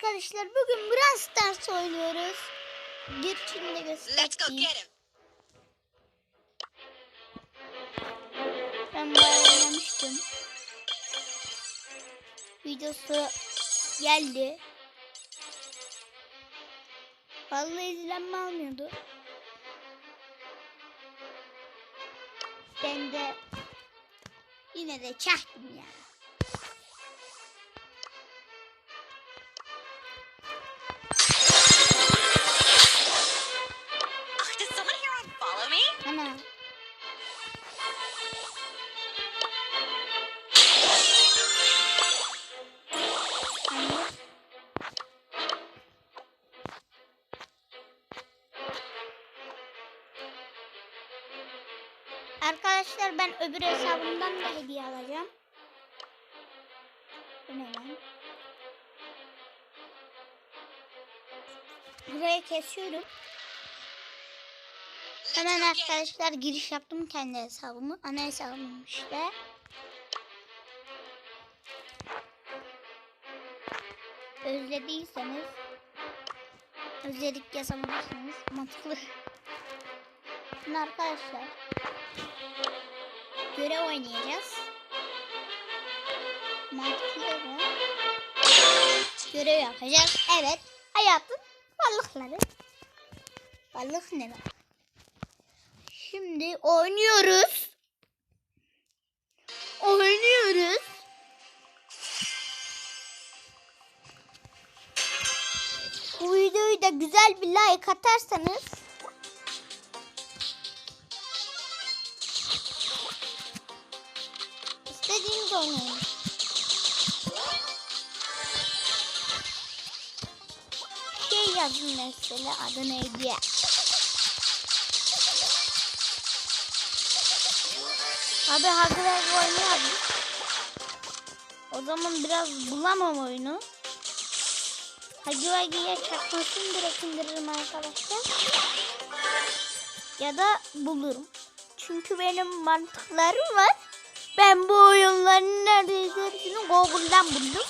arkadaşlar bugün Brawl Stars oynuyoruz. Bir şimdi Let's go göstereyim. get him. Ben bayağı oynamıştım. Videosu geldi. Fazla izlenme almıyordu. Ben de yine de çaktım ya. Let's Hemen arkadaşlar giriş yaptım kendi hesabımı. Ana hesabım işte. Özlediyseniz özledik yazamazsınız. Mantıklı. Şimdi arkadaşlar görev oynayacağız. Mantıklı mı? Görev yapacağız. Evet. Hayatın balıkları. Balık ne lan? Şimdi oynuyoruz. Oynuyoruz. Bu videoyu da güzel bir like atarsanız yazın mesela adı neydi? Abi Hagrid oynayalım. O zaman biraz bulamam oyunu. Hagrid'e çakmasını direkt indiririm arkadaşlar. Ya da bulurum. Çünkü benim mantıklarım var. Ben bu oyunların neredeyse hepsini Google'dan buldum.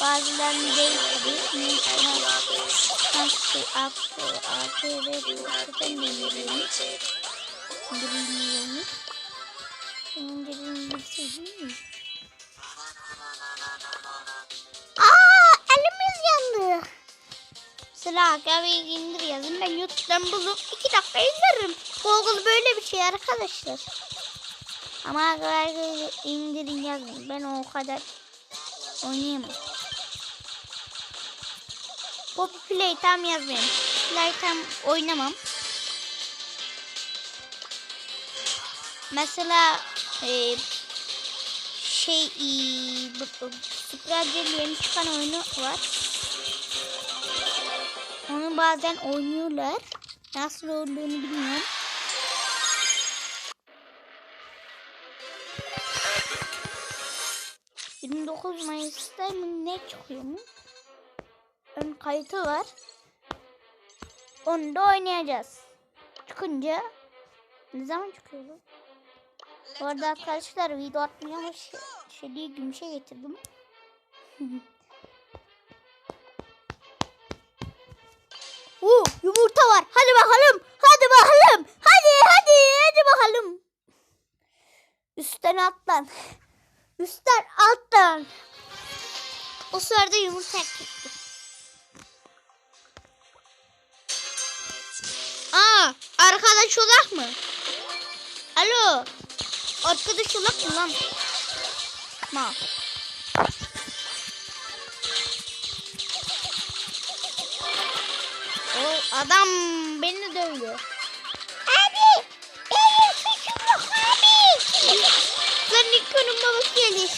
Bazılarını değil tabii. Mesela Nasıl, Aksu, ATV, ben de yürüyorum. İndirilmiyormuş. İndirilmesi Aa elimiz yandı. Sıra kahveyi indir yazın. Ben YouTube'dan bulup iki dakika indiririm. Google böyle bir şey arkadaşlar. Ama kahveyi indirin yazın. Ben o kadar oynayamam. Poppy Playtime yazmayın. Playtime oynamam. Mesela e, şey e, Scrabble yeni çıkan oyunu var. Onu bazen oynuyorlar. Nasıl olduğunu bilmiyorum. ...29 Mayıs'ta ne çıkıyor mu? Ön kayıtı var. Onu da oynayacağız. Çıkınca... Ne zaman çıkıyor bu? Bu arada arkadaşlar video atmaya ama şey, şey diye gümüşe getirdim. Oo, yumurta var. Hadi bakalım. Hadi bakalım. Hadi hadi hadi bakalım. Üstten alttan. Üstten alttan. O sırada yumurta ekledim. Aa, arkadaş olak mı? Alo. Arkadaş olak mı lan? Ma. O adam beni dövüyor. Abi! Benim suçum yok abi! Lan Nikon'un babası gelir.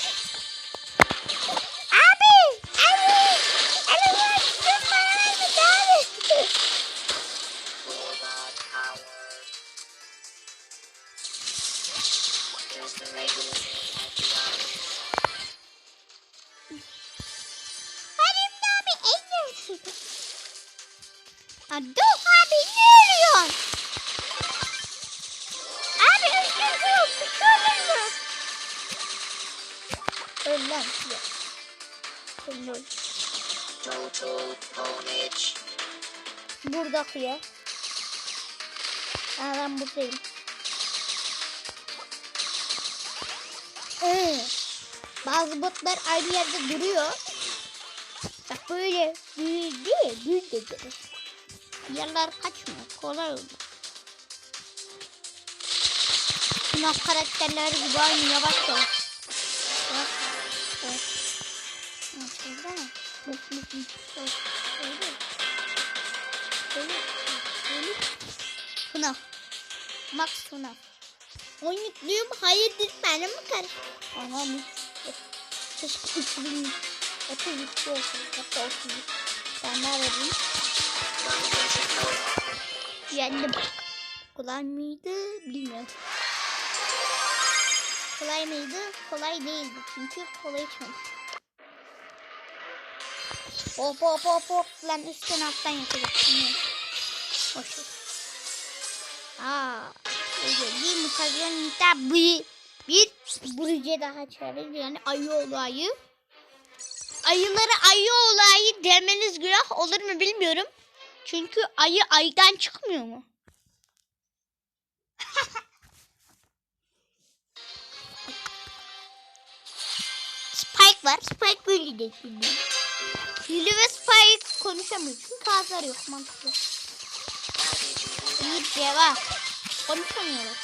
Burada kıya. Aa, ben buradayım. Ee, bazı botlar aynı yerde duruyor. Bak böyle düz değil, düz. Yerler kaçmıyor, kolay olur. Sınav karakterleri gibi aynı yavaş yavaş. Sınav. Max sınav. Oynukluyum, hayırdır benim mi karış? Anam hiç. Keşke 3000 30 yüklü olsun. Hatta 30 Ben daha vereyim. Yendim. Kolay mıydı bilmiyorum. Kolay mıydı? Kolay değildi çünkü kolay içmedim. Hop hop hop hop lan üstten alttan yapacak. Bilmiyorum. Hoş. Aa, bir mutasyon tabi bir burcu daha çağırır yani ayı olayı. Ayılara ayı olayı demeniz günah olur mu bilmiyorum. Çünkü ayı aydan çıkmıyor mu? Spike var. Spike böyle de bilmiyorum. Lili ve Spike konuşamıyor çünkü ağızları yok mantıklı. İyi cevap. Konuşamıyorlar.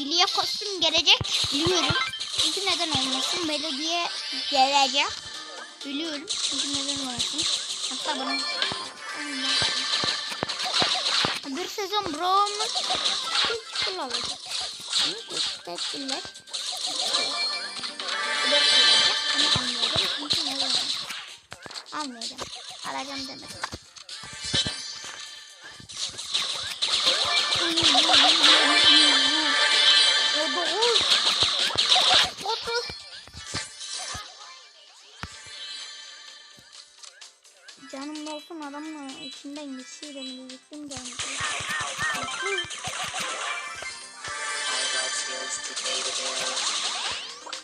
Lili'ye kostüm gelecek biliyorum. Çünkü neden olmasın? Melodiye gelecek. Biliyorum. Çünkü neden olmasın? Hatta bana... Bir sezon Bro'muz hiç kullanılacak. Teşekkürler. Almayacağım. Çünkü neden olmasın? Almayacağım. Alacağım demedim. Orada ol. Otur. Canım olsun adamla içinden geçiyorum diyecektim de.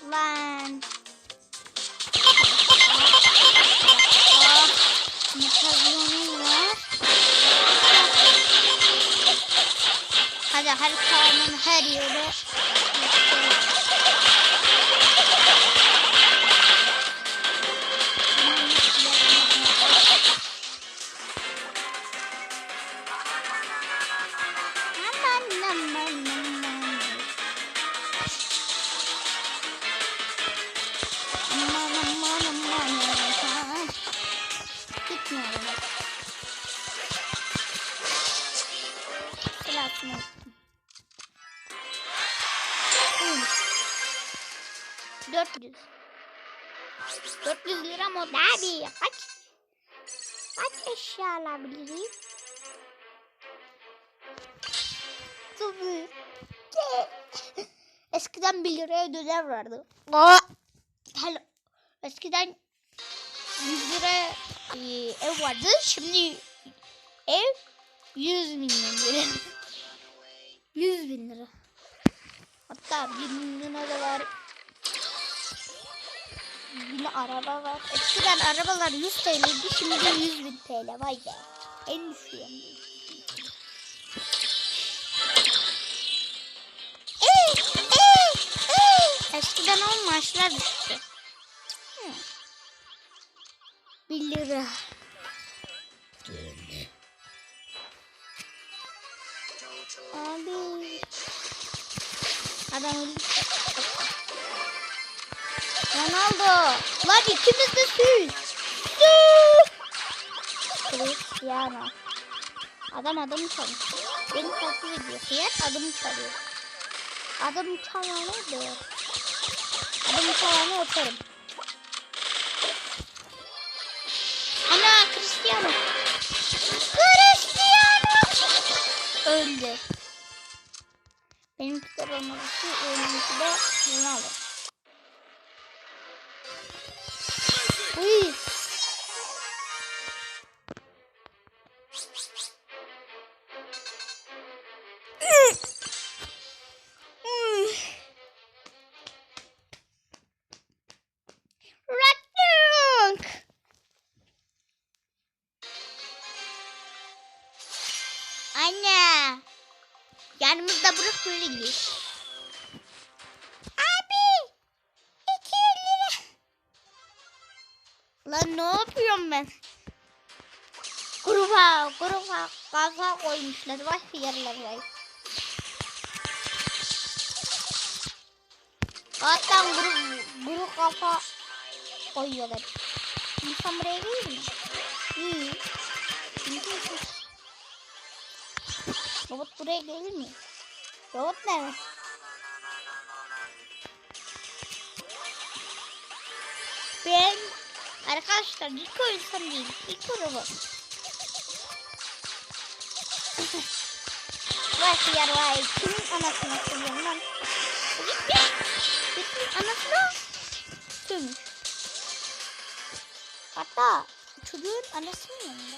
Lan. Ah, Mutasyonum var. Hadi haritanın her yeri. 400 lira mı abi? Kaç? Kaç eşya alabiliriz? Tabii. Eskiden 1 liraya döner vardı. Aa! Hello. Eskiden 100 lira e, ev vardı. Şimdi ev 100 milyon lira. 100 bin lira. Hatta 1 milyona da var. Yine araba var. Eskiden arabalar 100 TL'ydi. Şimdi 100 bin TL. Vay be. En ee. Eskiden on maaşlar düştü. Hı. 1 lira. Abi. Adam öldü. Ronaldo. Lan ikimiz de süz. Cristiano. Adam adamı çalmış. Beni takip ediyor. Hıyar adamı çalıyor. Adamı çalanı da. Adamı çalanı öperim. Ana Cristiano. Cristiano. Öldü. Benimki de Ronaldo. Benimki Ronaldo. Ben? Gruba, gruba gaza koymuşlar. Vay yerler vay. Hatta grup, grup kafa koyuyorlar. İnsan buraya gelir mi? İyi. İyi. Robot buraya gelir mi? Robot nerede? Ben arkadaşlar ilk insan değil. İlk robot. Vay hıyar vay. Kimin anasını seviyorum lan? Gitti. Gitti anasını sövmüş. Hatta çocuğun anasının yanında.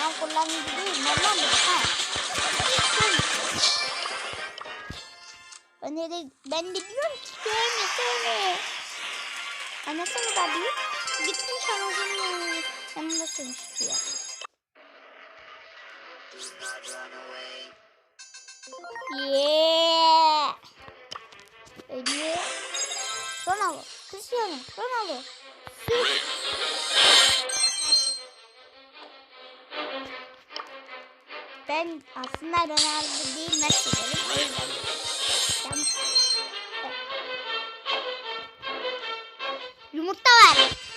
Ben kullanıcı değil. Normal mi? Ha. De, ben de diyorum ki söyle söyle. Anasını da değil. Gitmiş anasının yanında sövmüş ya. Yeah. Öyle. Ronaldo. Cristiano. Ronaldo. Ben aslında Ronaldo değil Messi dedim. O yüzden. Yumurta var.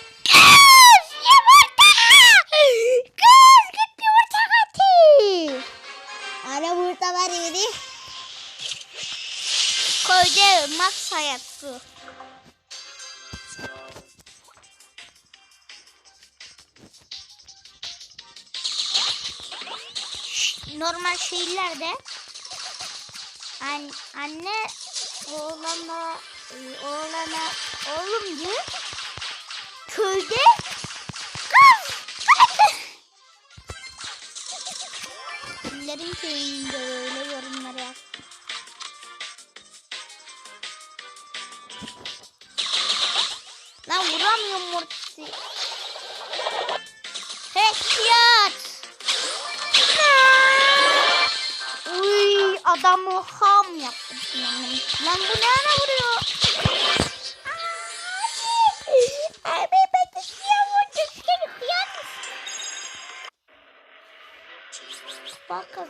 Oğlana e, oğlana oğlum diyor köyde kız. Kimlerin köyünde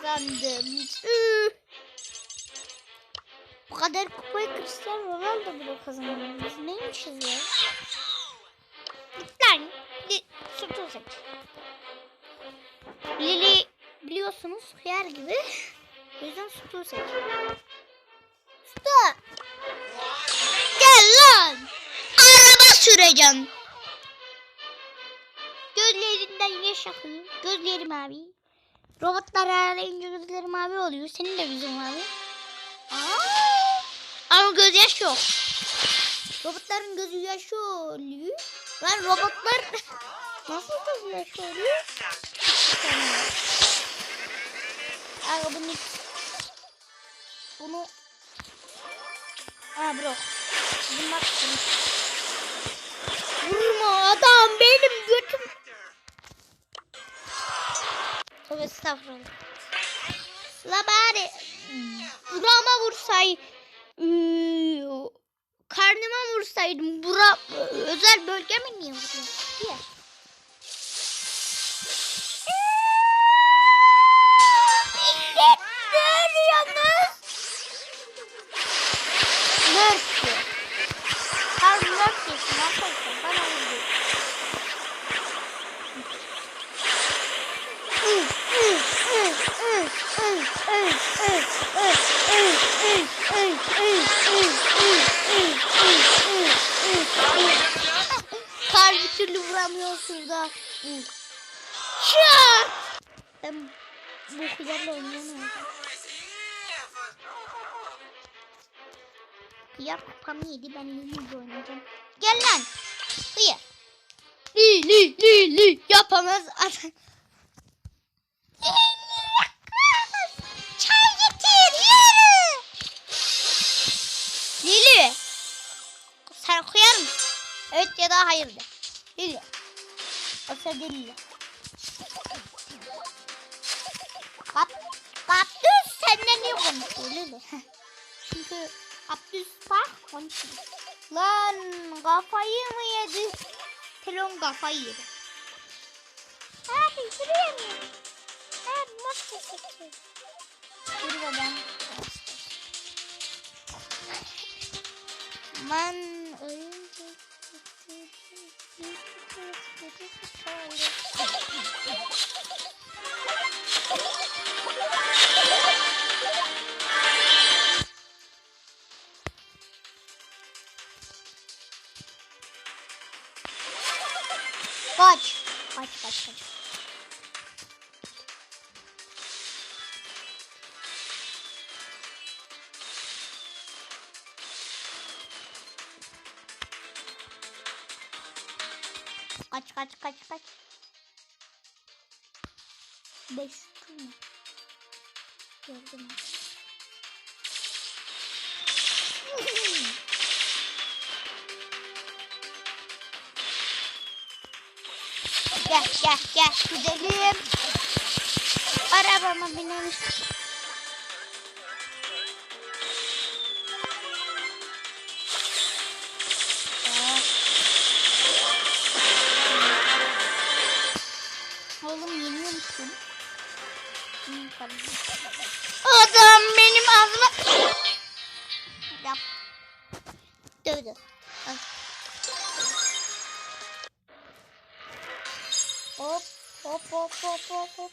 kazandım. Bu kadar kupayı Cristiano Ronaldo bile kazanıyor. Biz neymişiz ya? Lan. Sütü seç. Lili biliyorsunuz hıyar gibi. O yüzden sütü seç. Sütü. Gel lan. Araba süreceğim. Gözlerinden yaş akıyor. Gözlerim abi. Robotlar arayınca gözlerim mavi oluyor. Senin de gözün mavi. Aa! Ama gözyaş yok. Robotların gözü yaşı oluyor. Lan robotlar nasıl gözü yaşı oluyor? Aga bunu bunu Aa bro. Bunu bak. Vurma adam benim götüm. Tövbe estağfurullah. La bari burama vursay ıı, karnıma vursaydım bura özel bölgeme niye vuruyorsun? Diye. Lan. Hıyar. Li li li li yapamaz adam. Çay getir yürü. Lili. Sen kıyar mısın? Evet ya da hayır de. Dille. Olsa dille. Kap, kaptüs senden niye konuşuyor Lili? Çünkü kaptüs bak konuşuyor. Lan kafayı mı yedi? Telon kafayı yedi. Abi şuraya mı? Abi nasıl seçiyor? Dur babam. Man ölünce Kaç kaç kaç kaç. Beş turnu. Gördüm. gel gel gel gidelim. Arabama binelim. Adam benim ağzıma... Yap. Dövdü. Hop hop hop hop hop hop.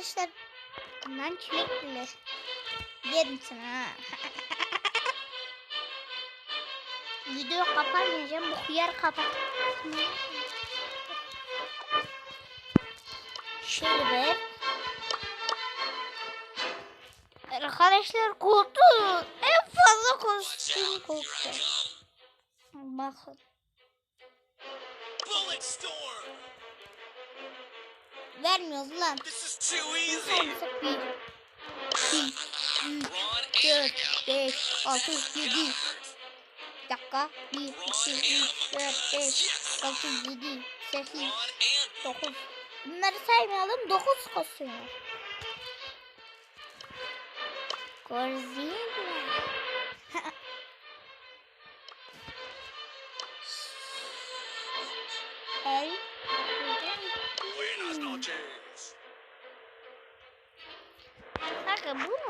Arkadaşlar bundan çilek bile yerim sana. Video kapamayacağım bu hıyar kapat. Şöyle ver. Arkadaşlar korktu. En fazla kostüm korktu. Bakın. Bullet storm! Vermiyoruz lan. This is too easy! Saymışsak bir, iki, dört, beş, altı, yedi. Bir dakika. Bir, iki, üç, dört, beş, altı, yedi, sekiz, dokuz. Bunları saymayalım. Dokuz kostüm var.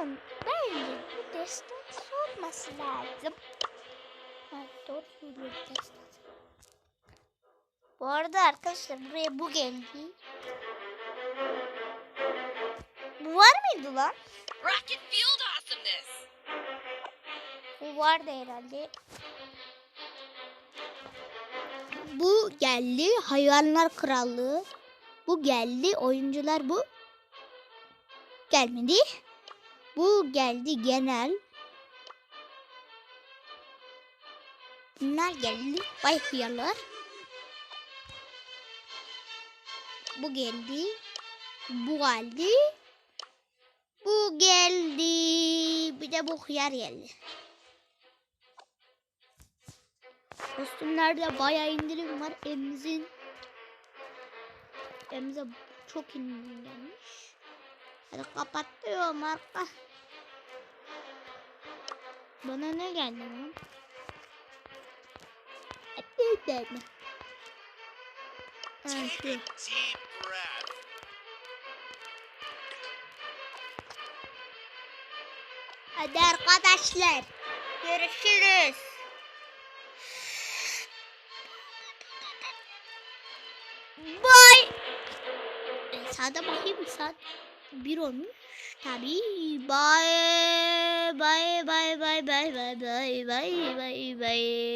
Bunun bence bu destan olması lazım. Ha, doğru söylüyor destan. Bu arada arkadaşlar buraya bu geldi. Bu var mıydı lan? Rocket Field awesomeness. Bu vardı herhalde. Bu geldi hayvanlar krallığı. Bu geldi oyuncular bu. Gelmedi. Bu geldi genel. Bunlar geldi. Vay hıyarlar. Bu geldi. Bu geldi. Bu geldi. Bir de bu hıyar geldi. Kostümlerde bayağı indirim var. Emzin Emze çok indirim gelmiş. Hadi kapat diyor marka. Bana ne geldi lan? Atlayın mı? Hadi arkadaşlar. Görüşürüz. Bye. Ee, sağda bakayım sağda bir olmuş. Bye. Bye bye bye bye bye bye bye bye bye.